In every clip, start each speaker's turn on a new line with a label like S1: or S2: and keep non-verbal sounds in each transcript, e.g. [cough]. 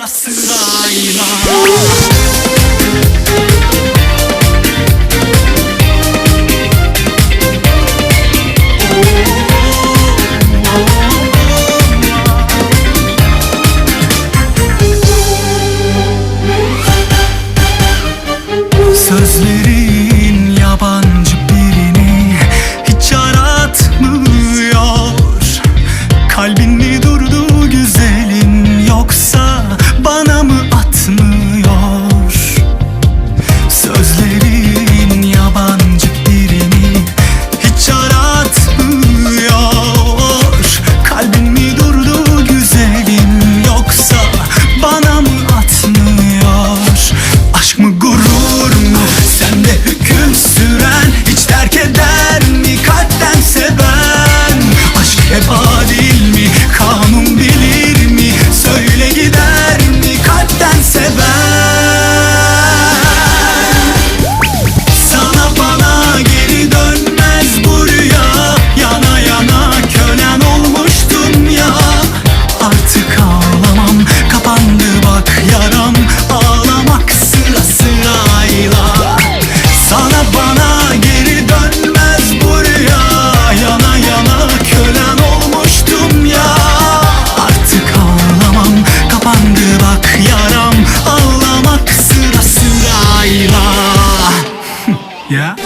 S1: がすら Bak yaram ağlamak sıra sırayla. Sana bana geri dönmez bu rüya Yana yana kölen olmuştum ya. Artık ağlamam kapandı bak yaram Ağlamak sıra sırayla. [laughs] Yeah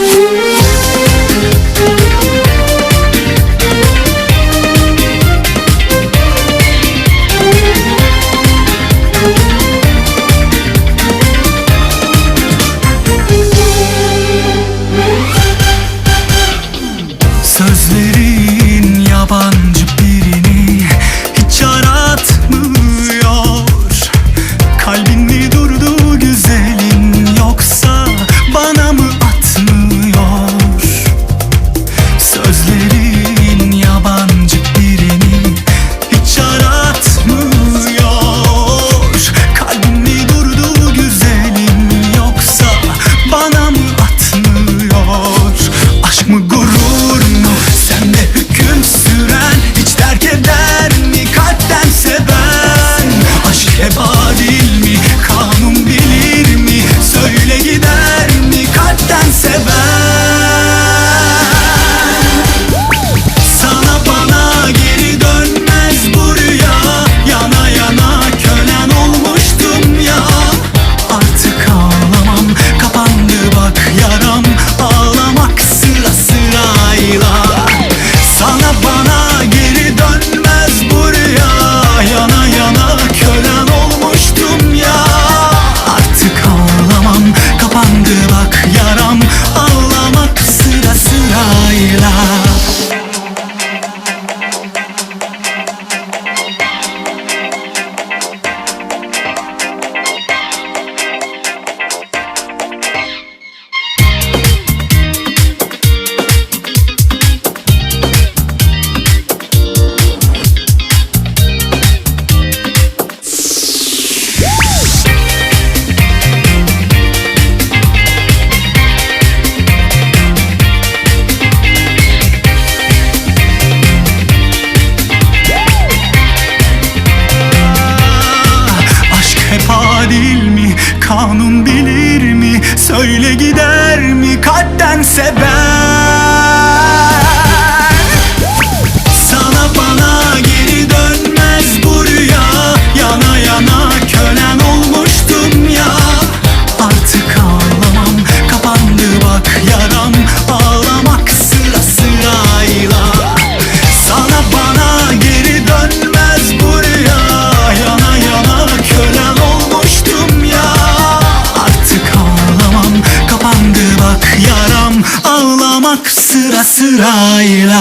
S1: Kanun bilir mi? Söyle gider mi? Kalpten sever அசுர அசுராயிலா